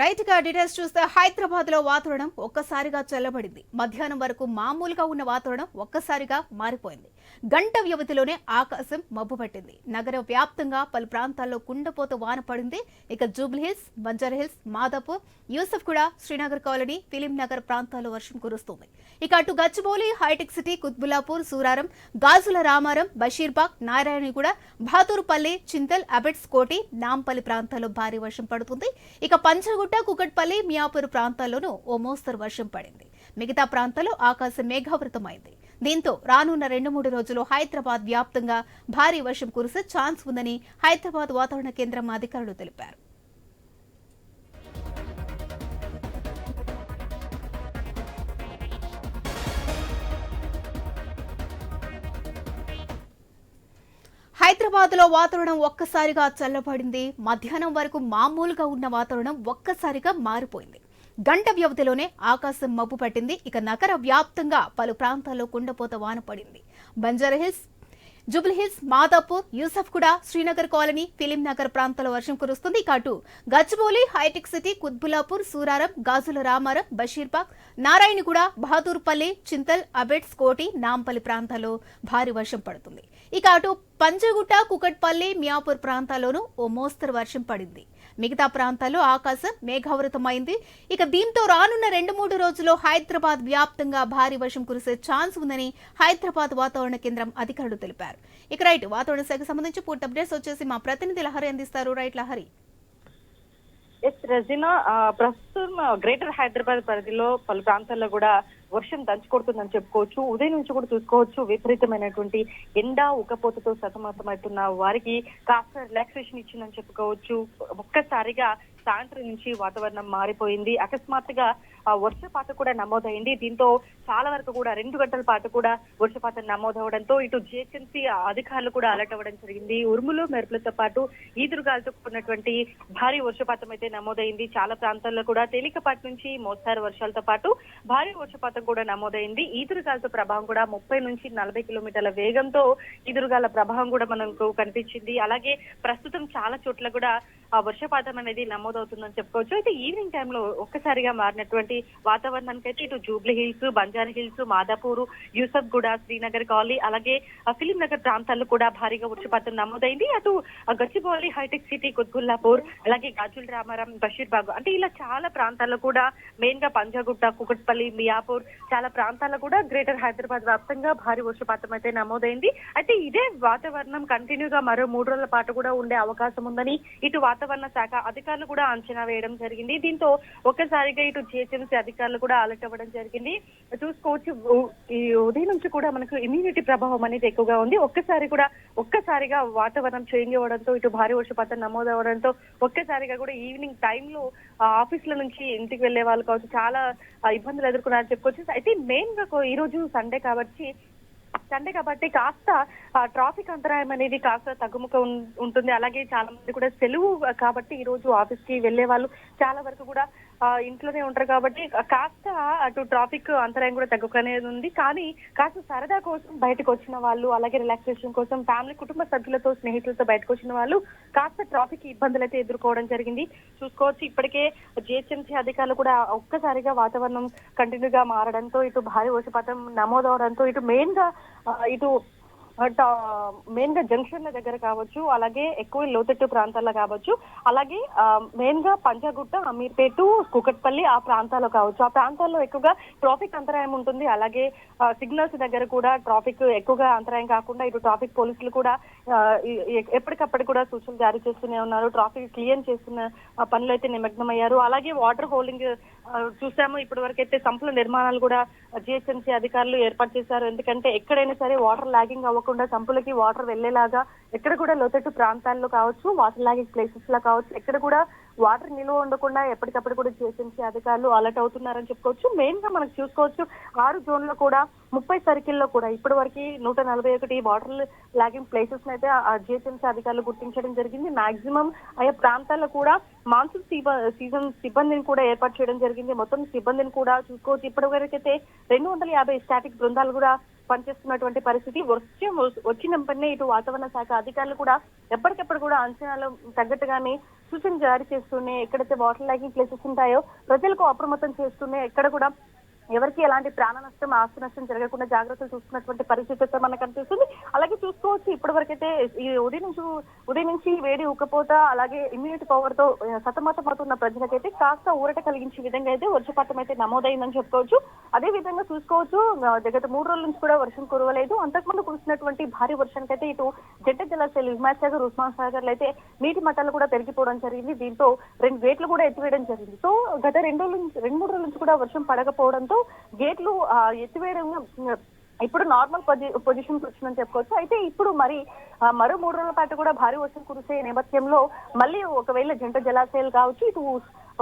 రైతుగా డీటెయిల్స్ చూస్తే హైదరాబాద్లో వాతావరణం ఒక్కసారిగా చల్లబడింది. మధ్యాహ్నం వరకు మామూలుగా ఉన్న వాతావరణం ఒక్కసారిగా మారిపోయింది. గంట వ్యవధిలోనే ఆకాశం మబ్బు పట్టింది. నగర వ్యాప్తంగా పలు ప్రాంతాల్లో కుండపోత వాన పడింది. ఇక Jubilee Hills Banjara Hills Madhapur Yousufguda Srinagar colony film Nagar ప్రాంతాల్లో వర్షం కురుస్తుంది. ఇక అటు గచ్చిబౌలి హైటెక్ సిటీ కుత్బులాపూర్ సూరారం గాజుల రామారం బషీర్బాగ్ నారాయణగూడ బహాదూర్పల్లి చింతల్ అబెట్స్ కోటి నాంపల్లి ప్రాంతాల్లో భారీ వర్షం పడుతుంది. ఇక కోట కుకట్పల్లి మియాపూర్ ప్రాంతాల్లోనూ ఓ మోస్తరు వర్షం పడింది. మిగతా ప్రాంతాల్లో ఆకాశం మేఘావృతమైంది. దీంతో రానున్న రెండు మూడు రోజులు హైదరాబాద్ వ్యాప్తంగా భారీ వర్షం కురిసే ఛాన్స్ ఉందని హైదరాబాద్ వాతావరణ కేంద్రం అధికారులు తెలిపారు. హైదరాబాద్లో వాతావరణం ఒక్కసారిగా చల్లబడింది. మధ్యాహ్నం వరకు మామూలుగా ఉన్న వాతావరణం ఒక్కసారిగా మారిపోయింది. గంట వ్యవధిలోనే ఆకాశం మబ్బు పట్టింది. ఇక నగర వ్యాప్తంగా పలు ప్రాంతాల్లో కుండపోత వాన పడింది. Banjara Hills hills hills Madhapur Yousufguda Srinagar colony film Nagar ప్రాంతాల్లో వర్షం కురుస్తుంది. కాటు అటు గచ్చిబౌలి హైటెక్ సిటీ కుత్బులాపూర్ సూరారం గాజుల రామారం బషీర్బాగ్ నారాయణగూడ బహాదూర్పల్లి చింతల్ అబెట్స్ కోటి నాంపల్లి ప్రాంతాల్లో భారీ వర్షం పడుతుంది. ఇక అటు పంజగుట్ట కుకట్పల్లి మియాపూర్ ప్రాంతాల్లోనూ ఓ మోస్తరు వర్షం పడింది. మిగతా ప్రాంతాల్లో ఆకాశం మేఘావృతమైంది. ఇక దీంతో రానున్న రెండు మూడు రోజుల్లో హైదరాబాద్ వ్యాప్తంగా భారీ వర్షం కురిసే ఛాన్స్ ఉందని హైదరాబాద్ వాతావరణ కేంద్రం అధికారులు తెలిపారు. ఇక రైట్ వాతావరణ శాఖకు సంబంధించి పూర్తి అప్డేట్స్ వచ్చేసి మా ప్రతినిధి లహరి అందిస్తారు. రైట్ లహరి. ఎస్ రజినా ప్రస్తుతం గ్రేటర్ హైదరాబాద్ పరిధిలో పలు ప్రాంతాల్లో కూడా వర్షం దంచుకొడుతుందని చెప్పుకోవచ్చు ఉదయం నుంచి కూడా చూసుకోవచ్చు. విపరీతమైనటువంటి ఎండ ఉక్కపోతతో సతమతమవుతున్న వారికి కాస్త రిలాక్సేషన్ ఇచ్చిందని చెప్పుకోవచ్చు. ఒక్కసారిగా సాయంత్రం నుంచి వాతావరణం మారిపోయింది. అకస్మాత్తుగా వర్షపాతం కూడా నమోదైంది. దీంతో చాలా వరకు కూడా రెండు గంటల పాటు కూడా వర్షపాతం నమోదవడంతో ఇటు జిహెచ్ఎంసీ అధికారులు కూడా అలర్ట్ అవ్వడం జరిగింది. ఉరుములు మెరుపులతో పాటు ఈదురుగాలతో కూడినటువంటి భారీ వర్షపాతం అయితే నమోదైంది. చాలా ప్రాంతాల్లో కూడా తేలికపాటి నుంచి మోస్తారు వర్షాలతో పాటు భారీ వర్షపాతం కూడా నమోదైంది. ఈదురుగాలతో ప్రభావం కూడా ముప్పై నుంచి నలభై కిలోమీటర్ల వేగంతో ఈదురుగాల ప్రభావం కూడా మనకు కనిపించింది. అలాగే ప్రస్తుతం చాలా చోట్ల కూడా ఆ వర్షపాతం అనేది నమోదవుతుందని చెప్పుకోవచ్చు. అయితే ఈవినింగ్ టైంలో ఒక్కసారిగా మారినటువంటి వాతావరణానికి అయితే ఇటు Jubilee Hills Banjara Hills Madhapur Yousufguda Srinagar Colony అలాగే ఫిలిం నగర్ ప్రాంతాల్లో కూడా భారీగా వర్షపాతం నమోదైంది. అటు గచ్చిబౌలి హైటెక్ సిటీ కుత్బుల్లాపూర్ అలాగే గాజుల్ రామారాం బషీర్బాగ్ అంటే ఇలా చాలా ప్రాంతాల్లో కూడా మెయిన్గా పంజాగుట్ట కుకట్పల్లి మియాపూర్ చాలా ప్రాంతాల్లో కూడా గ్రేటర్ హైదరాబాద్ వ్యాప్తంగా భారీ వర్షపాతం అయితే నమోదైంది. అయితే ఇదే వాతావరణం కంటిన్యూగా మరో మూడు రోజుల పాటు కూడా ఉండే అవకాశం ఉందని ఇటు వాతావరణ శాఖ అధికారులు కూడా అంచనా వేయడం జరిగింది. దీంతో ఒక్కసారిగా ఇటు జిహెచ్ఎంసీ అధికారులు కూడా అలర్ట్ అవ్వడం జరిగింది. చూసుకోవచ్చు ఈ ఉదయం నుంచి కూడా మనకు ఇమ్యూనిటీ ప్రభావం అనేది ఎక్కువగా ఉంది. ఒక్కసారి కూడా ఒక్కసారిగా వాతావరణం చేంజ్ అవ్వడంతో ఇటు భారీ వర్షపాతం నమోదవడంతో ఒక్కసారిగా కూడా ఈవినింగ్ టైంలో ఆఫీసుల నుంచి ఇంటికి వెళ్ళే వాళ్ళు కావచ్చు చాలా ఇబ్బందులు ఎదుర్కొన్నారని చెప్పుకోవచ్చు. అయితే మెయిన్గా ఈ రోజు సండే కాబట్టి సండే కాబట్టి కాస్త ట్రాఫిక్ అంతరాయం అనేది కాస్త తగ్గుముఖ ఉంటుంది. అలాగే చాలా మంది కూడా సెలవు కాబట్టి ఈ రోజు ఆఫీస్కి వెళ్ళే వాళ్ళు చాలా వరకు కూడా ఇంట్లోనే ఉంటారు కాబట్టి కాస్త అటు ట్రాఫిక్ అంతరాయం కూడా తగ్గుకనే ఉంది. కానీ కాస్త సరదా కోసం బయటకు వచ్చిన వాళ్ళు అలాగే రిలాక్సేషన్ కోసం ఫ్యామిలీ కుటుంబ సభ్యులతో స్నేహితులతో బయటకు వచ్చిన వాళ్ళు కాస్త ట్రాఫిక్ ఇబ్బందులు అయితే ఎదుర్కోవడం జరిగింది. చూసుకోవచ్చు ఇప్పటికే జిహెచ్ఎంసీ అధికారులు కూడా ఒక్కసారిగా వాతావరణం కంటిన్యూగా మారడంతో ఇటు భారీ వర్షపాతం నమోదవడంతో ఇటు మెయిన్గా ఇటు ఇటు మెయిన్గా జంక్షన్ల దగ్గర కావచ్చు అలాగే ఎక్కువ లోతట్టు ప్రాంతాల్లో కావచ్చు అలాగే మెయిన్గా పంజాగుట్ట అమీర్పేట కుకట్పల్లి ఆ ప్రాంతాల్లో కావచ్చు. ఆ ప్రాంతాల్లో ఎక్కువగా ట్రాఫిక్ అంతరాయం ఉంటుంది. అలాగే సిగ్నల్స్ దగ్గర కూడా ట్రాఫిక్ ఎక్కువగా అంతరాయం కాకుండా ఇటు ట్రాఫిక్ పోలీసులు కూడా ఎప్పటికప్పుడు కూడా సూచనలు జారీ చేస్తూనే ఉన్నారు. ట్రాఫిక్ క్లియర్ చేస్తున్న పనులు అయితే నిమగ్నమయ్యారు. అలాగే వాటర్ హోల్డింగ్ చూసాము. ఇప్పటి వరకు అయితే సంపుల నిర్మాణాలు కూడా జిహెచ్ఎంసీ అధికారులు ఏర్పాటు చేశారు. ఎందుకంటే ఎక్కడైనా సరే వాటర్ లాగింగ్ అవ్వకుండా సంపులకి వాటర్ వెళ్ళేలాగా ఎక్కడ కూడా లోతట్టు ప్రాంతాల్లో కావచ్చు వాటర్ లాగింగ్ ప్లేసెస్లో కావచ్చు ఎక్కడ కూడా వాటర్ నిల్వ ఉండకుండా ఎప్పటికప్పుడు కూడా జిహెచ్ఎంసీ అధికారులు అలర్ట్ అవుతున్నారని చెప్పుకోవచ్చు. మెయిన్గా మనకు చూసుకోవచ్చు ఆరు జోన్లో కూడా ముప్పై సర్కిల్లో కూడా ఇప్పటి వరకు నూట నలభై ఒకటి వాటర్ లాగింగ్ ప్లేసెస్ అయితే జిహెచ్ఎంసీ అధికారులు గుర్తించడం జరిగింది. మాక్సిమం ఆయా ప్రాంతాల్లో కూడా మాన్సూన్ సీజన్ సిబ్బందిని కూడా ఏర్పాటు చేయడం జరిగింది. మొత్తం సిబ్బందిని కూడా చూసుకోవచ్చు. ఇప్పటి వరకు అయితే రెండు వందల యాభై స్టాటిక్ బృందాలు కూడా పనిచేస్తున్నటువంటి పరిస్థితి. వర్షం వచ్చిన వెంటనే ఇటు వాతావరణ శాఖ అధికారులు కూడా ఎప్పటికెప్పుడు కూడా అంచనాలు తగ్గట్టుగానే సూచన జారీ చేస్తూనే ఎక్కడైతే వాటర్ లాగింగ్ ప్లేసెస్ ఉంటాయో ప్రజలకు అప్రమత్తం చేస్తూనే ఎక్కడ కూడా ఎవరికి ఎలాంటి ప్రాణ నష్టం ఆస్తి నష్టం జరగకుండా జాగ్రత్తలు చూసుకున్నటువంటి పరిస్థితి అయితే మనకు కనిపిస్తుంది అలాగే చూసుకోవచ్చు ఇప్పటి వరకైతే ఈ ఉదయం నుంచి ఉదయం నుంచి వేడి ఉక్కపోత అలాగే ఇమ్యూనిటీ పవర్తో ఆ, సతమతమవుతున్న ప్రజలకైతే కాస్త ఊరట కలిగించే విధంగా అయితే వర్షపాతం అయితే నమోదైందని చెప్పుకోవచ్చు. అదే విధంగా చూసుకోవచ్చు గత మూడు రోజుల నుంచి కూడా వర్షం కురవలేదు. అంతకుముందు కురిసినటువంటి భారీ వర్షానికైతే ఇటు జంట జలాశయాలు హిమాయత్ సాగర్ ఉస్మాన్ సాగర్ అయితే నీటి మట్టాలు కూడా పెరిగిపోవడం జరిగింది. దీంతో రెండు గేట్లు కూడా ఎత్తివేయడం జరిగింది. సో గత రెండు రోజుల నుంచి రెండు మూడు రోజుల నుంచి కూడా వర్షం పడకపోవడంతో గేట్లు ఆ, ఎత్తివేయడం ఇప్పుడు నార్మల్ పొజిషన్ వచ్చిందని చెప్పుకోవచ్చు. అయితే ఇప్పుడు మరి మరో మూడు రోజుల పాటు కూడా భారీ వర్షం కురిసే నేపథ్యంలో మళ్ళీ ఒకవేళ జంట జలాశయాలు కావచ్చు ఇటు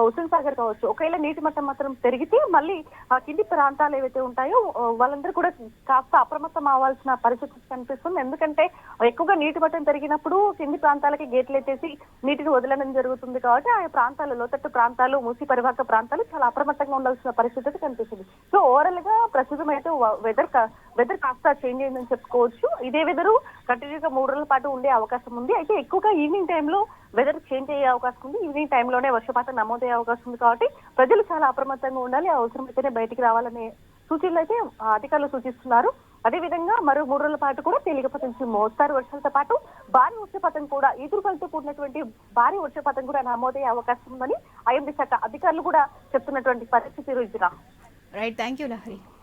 హుస్సేన్ సాగర్ కావచ్చు. ఒకవేళ నీటి మట్టం మాత్రం పెరిగితే మళ్ళీ ఆ కింది ప్రాంతాలు ఏవైతే ఉంటాయో వాళ్ళందరూ కూడా కాస్త అప్రమత్తం అవ్వాల్సిన పరిస్థితి కనిపిస్తుంది. ఎందుకంటే ఎక్కువగా నీటి మట్టం పెరిగినప్పుడు కింది ప్రాంతాలకి గేట్లు ఎత్తేసి నీటిని వదలడం జరుగుతుంది కాబట్టి ఆ ప్రాంతాలు లోతట్టు ప్రాంతాలు మూసి పరివాహక ప్రాంతాలు చాలా అప్రమత్తంగా ఉండాల్సిన పరిస్థితి కనిపిస్తుంది. సో ఓవరాల్గా ప్రస్తుతం అయితే వెదర్ వెదర్ కాస్త చేంజ్ అయిందని చెప్పుకోవచ్చు. ఇదే వెదర్ కంటిన్యూగా మూడు రోజుల పాటు ఉండే అవకాశం ఉంది. అయితే ఎక్కువగా ఈవినింగ్ టైంలో వెదర్ చేంజ్ అయ్యే అవకాశం ఉంది. ఈవినింగ్ టైంలోనే వర్షపాతం నమోదు అయ్యే అవకాశం ఉంది కాబట్టి ప్రజలు చాలా అప్రమత్తంగా ఉండాలి. అవసరమైతేనే బయటికి రావాలనే సూచనలు అయితే అధికారులు సూచిస్తున్నారు. అదేవిధంగా మరో మూడు రోజుల పాటు కూడా తేలికపాటి నుంచి మోస్తారు. వర్షాలతో పాటు భారీ వర్షపాతం కూడా ఈదురుగాలతో కూడినటువంటి భారీ వర్షపాతం కూడా నమోదయ్యే అవకాశం ఉందని ఐఎండీ శాఖ అధికారులు కూడా చెప్తున్నటువంటి పరిస్థితి రోజున. Right thank you Lahari